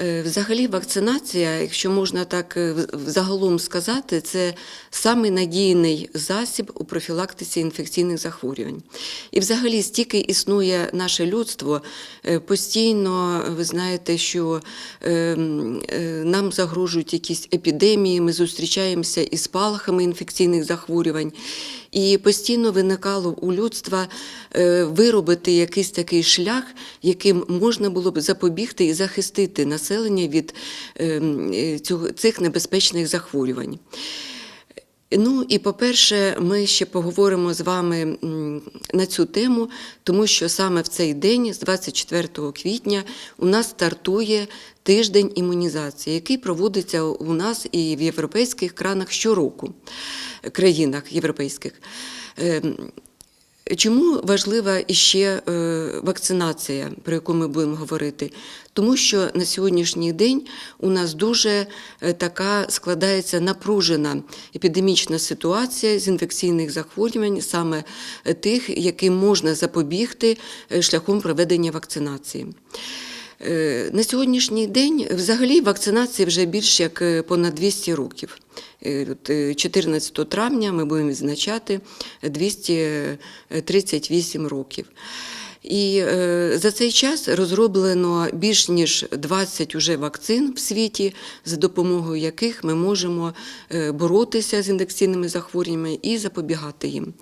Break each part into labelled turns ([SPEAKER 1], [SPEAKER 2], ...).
[SPEAKER 1] Е, Взагалі, вакцинація, якщо можна так е, загалом сказати, це самий надійний засіб у профілактиці інфекційних захворювань. І взагалі, стільки існує наше людство, е, постійно ви знаєте, що нам загрожують якісь епідемії, ми зустрічаємося із спалахами інфекційних захворювань. І постійно виникало у людства е, виробити якийсь такий шлях, яким можна було б запобігти і захистити населення від е, м, е, цих небезпечних захворювань. Ну і по-перше, ми ще поговоримо з вами на цю тему, тому що саме в цей день, з 24 квітня, у нас стартує тиждень імунізації, який проводиться у нас і в європейських кранах щороку, країнах європейських. Чому важлива іще е, вакцинація, про яку ми будемо говорити? Тому що на сьогоднішній день у нас дуже е, така складається напружена епідемічна ситуація з інфекційних захворювань, саме е, тих, яким можна запобігти шляхом проведення вакцинації. Е, На сьогоднішній день взагалі вакцинації вже більш як е, понад 200 років. Е, от, е, 14 травня ми будемо відзначати 238 років. І е, за цей час розроблено більш ніж 20 уже вакцин в світі, за допомогою яких ми можемо е, боротися з інфекційними захворюваннями і запобігати їм.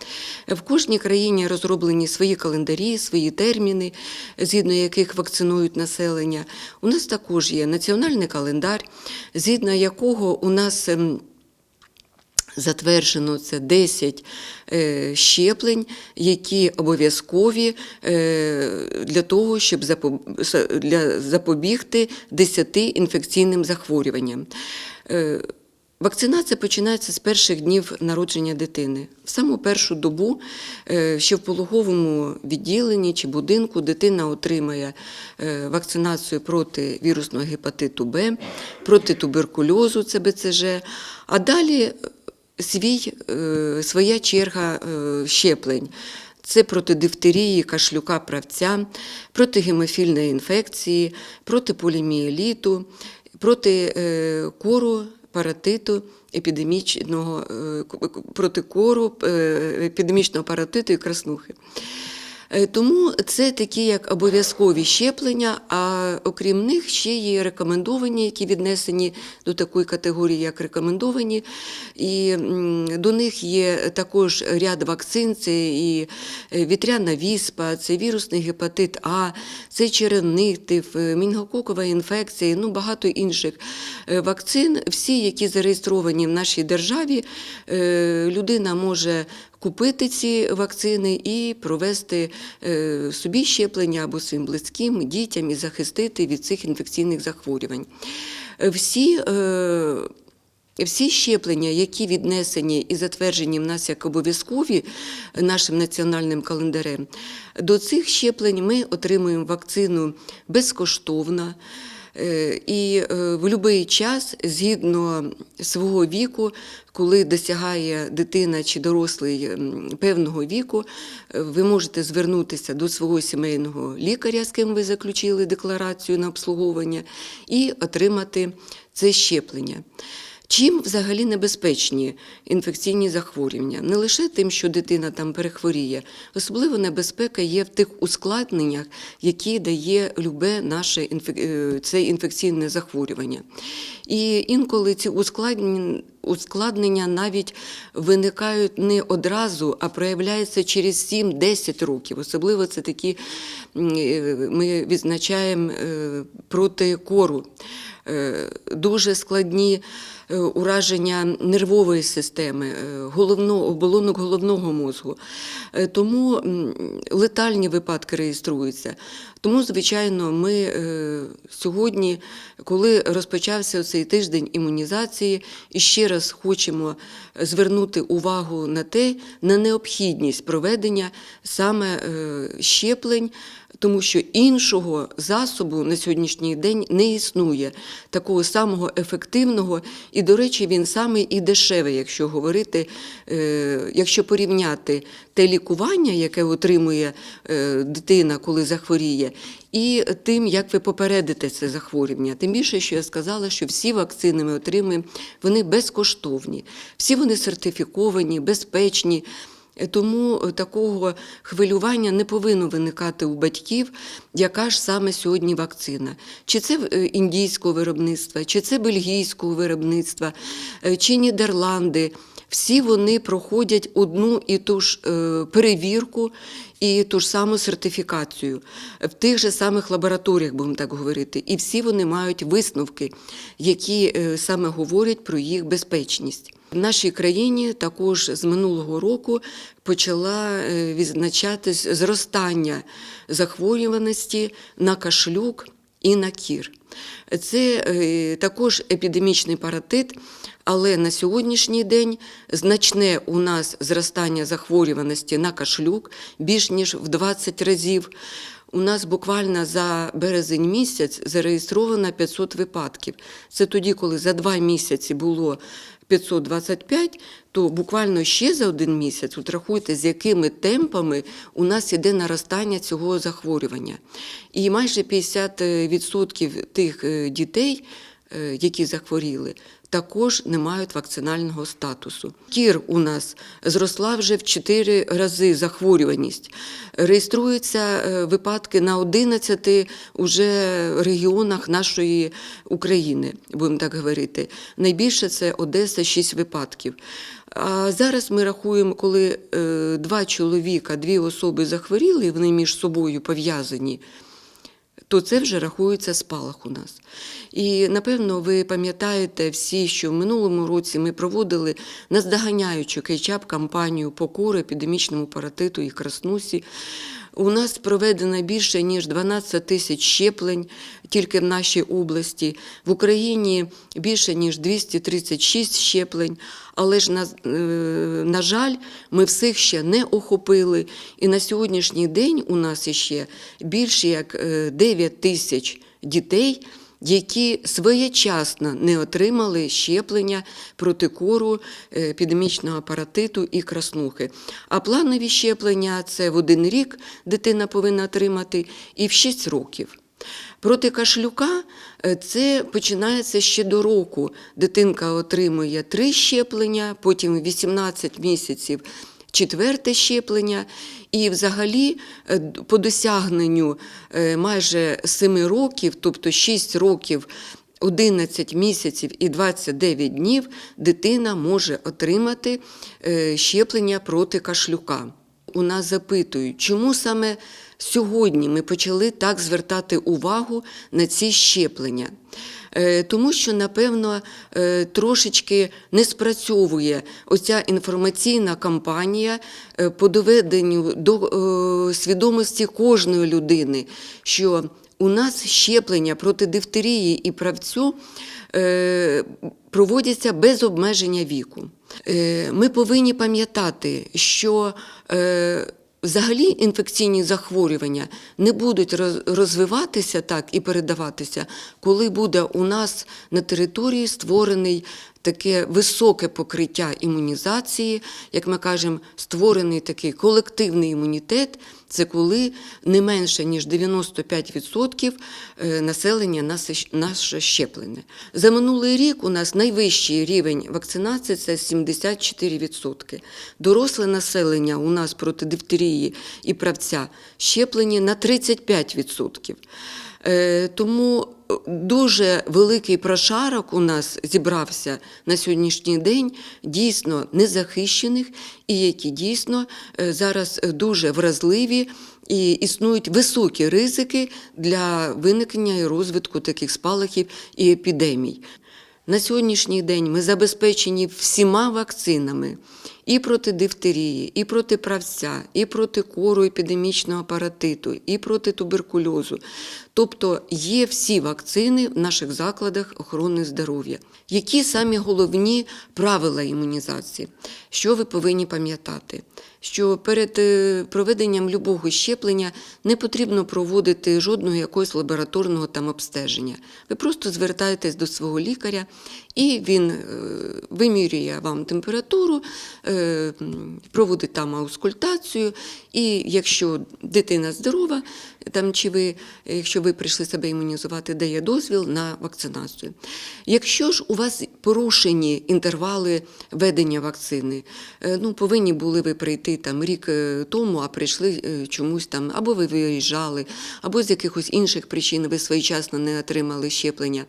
[SPEAKER 1] В кожній країні розроблені свої календарі, свої терміни, згідно яких вакцинують населення. У нас також є національний календар, згідно якого у нас. Затверджено це 10 е, щеплень, які обов'язкові е, для того, щоб запобігти 10 інфекційним захворюванням. Е, Вакцинація починається з перших днів народження дитини. В саму першу добу, ще в пологовому відділенні чи будинку, дитина отримає вакцинацію проти вірусного гепатиту Б, проти туберкульозу, це БЦЖ, а далі свій, е, своя черга е, щеплень. Це проти дифтерії, кашлюка, правця, проти гемофільної інфекції, проти поліміеліту, проти е, кору, паратиту, епідемічного, проти кору, епідемічного паратиту і краснухи. Е, Тому це такі як обов'язкові щеплення, а окрім них ще є рекомендовані, які віднесені до такої категорії, як рекомендовані. І до них є також ряд вакцин: це і е, вітряна віспа, це вірусний гепатит А, це черенитив, е, мінгококова інфекція, ну багато інших вакцин. Всі, які зареєстровані в нашій державі, людина може купити ці вакцини і провести е, собі щеплення або своїм близьким, дітям і захистити від цих інфекційних захворювань. Всі е, всі щеплення, які віднесені і затверджені в нас як обов'язкові нашим національним календарем, до цих щеплень ми отримуємо вакцину безкоштовно. Е, І е, в будь-який час, згідно свого віку, коли досягає дитина чи дорослий певного віку, е, ви можете звернутися до свого сімейного лікаря, з ким ви заключили декларацію на обслуговування, і отримати це щеплення. Чим взагалі небезпечні інфекційні захворювання? Не лише тим, що дитина там перехворіє, особливо небезпека є в тих ускладненнях, які дає любе наше е, це інфекційне захворювання. І інколи ці ускладнення, ускладнення навіть виникають не одразу, а проявляються через 7-10 років. Особливо це такі е, ми відзначаємо е, проти кору. Дуже складні е, ураження нервової системи, е, головного, оболонок головного мозку. Е, Тому летальні випадки реєструються. Тому, звичайно, ми сьогодні, коли розпочався цей тиждень імунізації, іще раз хочемо звернути увагу на те, на необхідність проведення саме щеплень тому що іншого засобу на сьогоднішній день не існує, такого самого ефективного, і, до речі, він самий і дешевий, якщо говорити, е, якщо порівняти те лікування, яке отримує е, дитина, коли захворіє, і тим, як ви попередите це захворювання. Тим більше, що я сказала, що всі вакцини ми отримуємо, вони безкоштовні, всі вони сертифіковані, безпечні. Тому такого хвилювання не повинно виникати у батьків, яка ж саме сьогодні вакцина. Чи це е, індійського виробництва, чи це бельгійського виробництва, е, чи Нідерланди. Всі вони проходять одну і ту ж е, перевірку і ту ж саму сертифікацію в тих же самих лабораторіях, будемо так говорити. І всі вони мають висновки, які е, саме говорять про їх безпечність. В нашій країні також з минулого року почала е, відзначатись зростання захворюваності на кашлюк і на кір. Це е, також епідемічний паратит, але на сьогоднішній день значне у нас зростання захворюваності на кашлюк більш ніж в 20 разів. У нас буквально за березень місяць зареєстровано 500 випадків. Це тоді, коли за два місяці було 525, то буквально ще за один місяць, от рахуйте, з якими темпами у нас іде наростання цього захворювання. І майже 50% тих е, дітей, е, які захворіли, також не мають вакцинального статусу. Кір у нас зросла вже в 4 рази захворюваність. Реєструються е, випадки на 11 уже регіонах нашої України, будемо так говорити. Найбільше це Одеса, 6 випадків. А зараз ми рахуємо, коли е, два чоловіка, дві особи захворіли, вони між собою пов'язані то це вже рахується спалах у нас. І напевно ви пам'ятаєте всі, що в минулому році ми проводили наздоганяючу кейчап-кампанію по кору, епідемічному паратиту і краснусі. У нас проведено більше ніж 12 тисяч щеплень тільки в нашій області. В Україні більше ніж 236 щеплень. Але ж на, е, на жаль, ми всіх ще не охопили. І на сьогоднішній день у нас іще більше як е, 9 тисяч дітей. Які своєчасно не отримали щеплення проти кору, е, епідемічного паратиту і краснухи. А планові щеплення це в один рік дитина повинна отримати і в 6 років. Проти кашлюка е, це починається ще до року. Дитинка отримує три щеплення, потім 18 місяців четверте щеплення. І взагалі е, по досягненню е, майже 7 років, тобто 6 років. 11 місяців і 29 днів дитина може отримати щеплення проти кашлюка. У нас запитують, чому саме сьогодні ми почали так звертати увагу на ці щеплення. Е, Тому що, напевно, е, трошечки не спрацьовує оця інформаційна кампанія е, по доведенню до свідомості кожної людини, що у нас щеплення проти дифтерії і правцю проводяться без обмеження віку. Ми повинні пам'ятати, що Взагалі інфекційні захворювання не будуть роз- розвиватися так і передаватися, коли буде у нас на території створений таке високе покриття імунізації, як ми кажемо, створений такий колективний імунітет. Це коли не менше ніж 95% е, населення наше щеплене. За минулий рік у нас найвищий рівень вакцинації це 74%. Доросле населення у нас проти дифтерії і правця щеплені на 35%. Е, Тому е, дуже великий прошарок у нас зібрався на сьогоднішній день дійсно незахищених і які дійсно е, зараз дуже вразливі і існують високі ризики для виникнення і розвитку таких спалахів і епідемій. На сьогоднішній день ми забезпечені всіма вакцинами і проти дифтерії, і проти правця, і проти кору епідемічного паратиту, і проти туберкульозу. Тобто є всі вакцини в наших закладах охорони здоров'я. Які самі головні правила імунізації? Що ви повинні пам'ятати? Що перед е, проведенням любого щеплення не потрібно проводити жодного якогось лабораторного там обстеження. Ви просто звертаєтесь до свого лікаря, і він е, вимірює вам температуру, е, проводить там аускультацію. І якщо дитина здорова, там чи ви, якщо ви прийшли себе імунізувати, дає дозвіл на вакцинацію. Якщо ж у вас порушені інтервали ведення вакцини, е, ну повинні були ви прийти там рік е, тому, а прийшли е, чомусь там, або ви виїжджали, або з якихось інших причин ви своєчасно не отримали щеплення.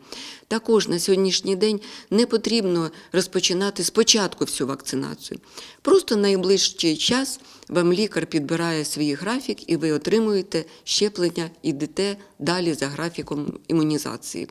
[SPEAKER 1] Також на сьогоднішній день не потрібно розпочинати спочатку всю вакцинацію. Просто найближчий час вам лікар підбирає свій графік, і ви отримуєте щеплення, ідете далі за графіком імунізації.